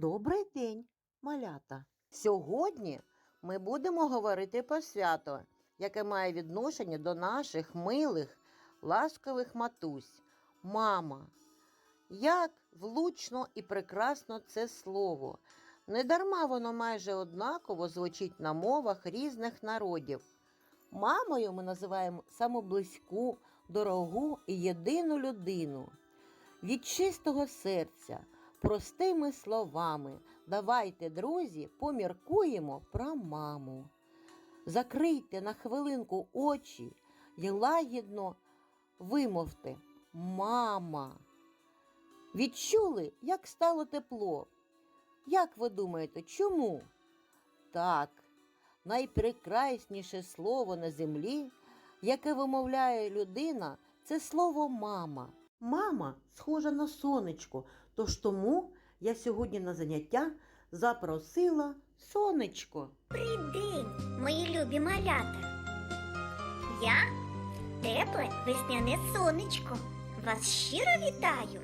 Добрий день, малята. Сьогодні ми будемо говорити про свято, яке має відношення до наших милих, ласкових матусь, мама. Як влучно і прекрасно це слово. Недарма воно майже однаково звучить на мовах різних народів. Мамою ми називаємо саму близьку, дорогу і єдину людину. Від чистого серця, простими словами, давайте, друзі, поміркуємо про маму. Закрийте на хвилинку очі і лагідно вимовте Мама. Відчули, як стало тепло? Як ви думаєте, чому? Так, найпрекрасніше слово на землі, яке вимовляє людина, це слово мама. Мама схожа на сонечко, тож тому я сьогодні на заняття запросила сонечко. Добрий мої любі малята. Я тепле весняне сонечко. Вас щиро вітаю.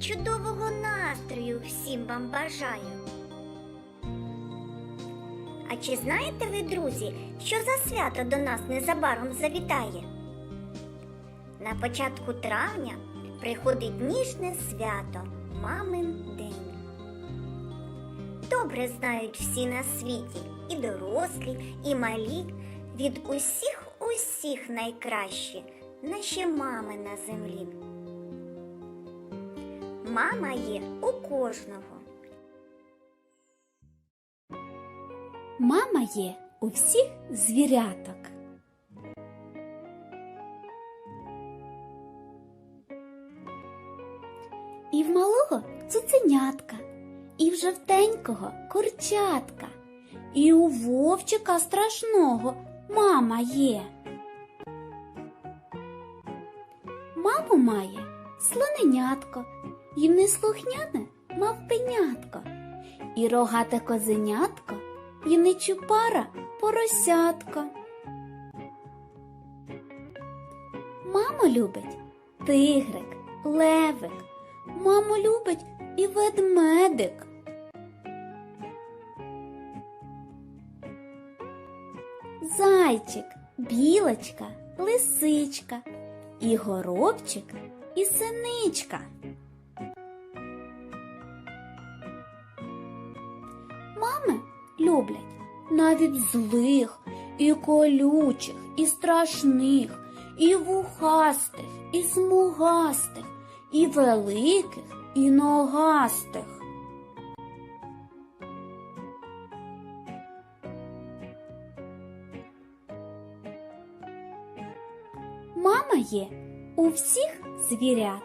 Чудового настрою всім вам бажаю. А чи знаєте ви, друзі, що за свято до нас незабаром завітає? На початку травня приходить ніжне свято Мамин день. Добре знають всі на світі, і дорослі, і малі, від усіх усіх найкращі наші мами на землі. Мама є у кожного. Мама є у всіх звіряток. І в малого цуценятка, і в жовтенького курчатка, і у вовчика страшного мама є. Маму має слоненятко, і неслухняне мавпенятко, і рогате козенятко, і нечупара поросятко. Маму любить тигрик, левик, маму любить і ведмедик. Зайчик, білочка, лисичка, і горобчик, і синичка. Мами люблять навіть злих, і колючих, і страшних, і вухастих, і смугастих, і великих, і ногастих. Мама є у всіх звірят,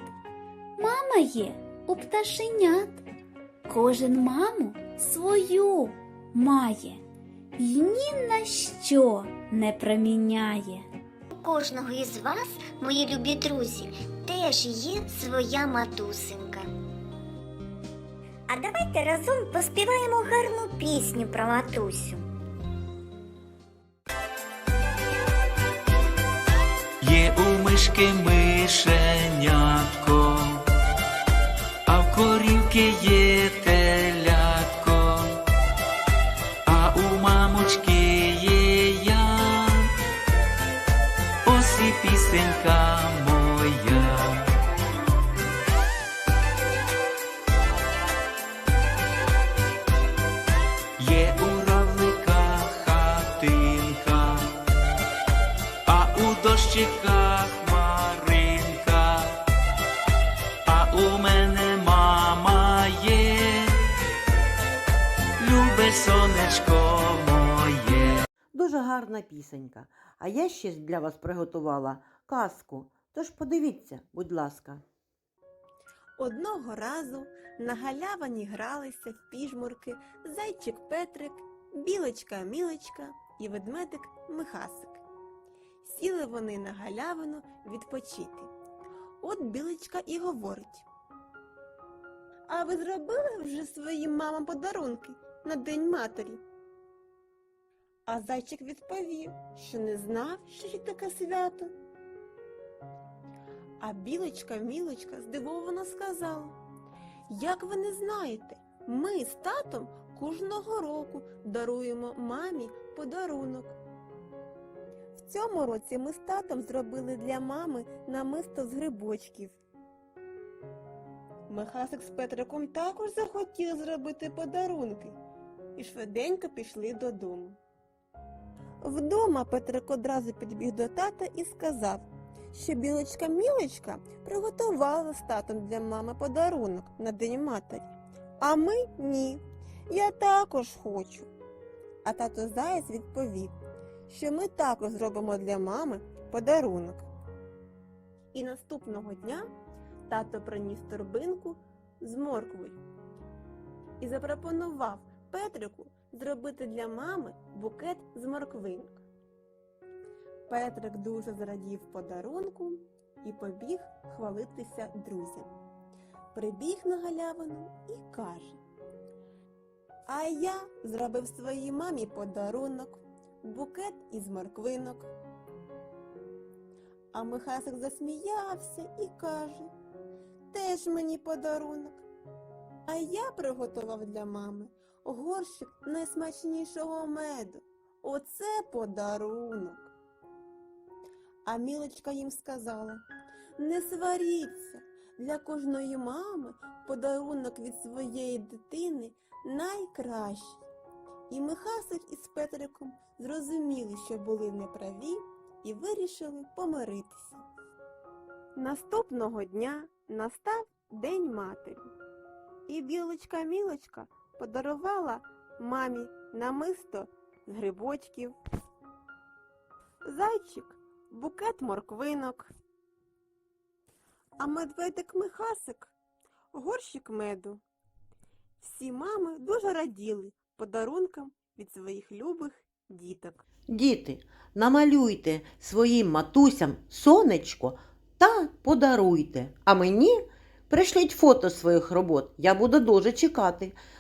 мама є у пташенят. Кожен маму свою має й ні на що не проміняє. У кожного із вас, мої любі друзі, теж є своя матусинка. А давайте разом поспіваємо гарну пісню про матусю. Є у мишки мишенятко, а в корівки є телятко, а у мамочки є я, ось і пісенька сонечко моє. Дуже гарна пісенька. А я ще для вас приготувала казку. Тож подивіться, будь ласка. Одного разу на галявині гралися в піжмурки зайчик Петрик, білочка Мілочка і ведмедик Михасик. Сіли вони на галявину відпочити. От білочка і говорить. А ви зробили вже своїм мамам подарунки на День матері? А зайчик відповів, що не знав, що є таке свято. А білочка Мілочка здивовано сказала, як ви не знаєте, Ми з татом кожного року даруємо мамі подарунок. В цьому році ми з татом зробили для мами намисто з грибочків. Михасик з Петриком також захотіли зробити подарунки і швиденько пішли додому. Вдома Петрик одразу підбіг до тата і сказав, що білочка Мілочка приготувала з татом для мами подарунок на День матері. А ми ні. Я також хочу. А тато Заєць відповів, що ми також зробимо для мами подарунок. І наступного дня тато приніс торбинку з морквою і запропонував Петрику зробити для мами букет з морквинок. Петрик дуже зрадів подарунку і побіг хвалитися друзям. Прибіг на галявину і каже: А я зробив своїй мамі подарунок, букет із морквинок. А Михасик засміявся і каже: Теж мені подарунок. А я приготував для мами горщик найсмачнішого меду. Оце подарунок. А мілочка їм сказала: не сваріться, для кожної мами подарунок від своєї дитини найкращий. І Михасик із Петриком зрозуміли, що були неправі, і вирішили помиритися. Наступного дня настав День матері, і білочка Мілочка подарувала мамі намисто грибочків, зайчик букет морквинок, а медведик Михасик горщик меду. Всі мами дуже раділи подарункам від своїх любих діток. Діти, намалюйте своїм матусям сонечко та подаруйте. А мені пришліть фото своїх робот. Я буду дуже чекати.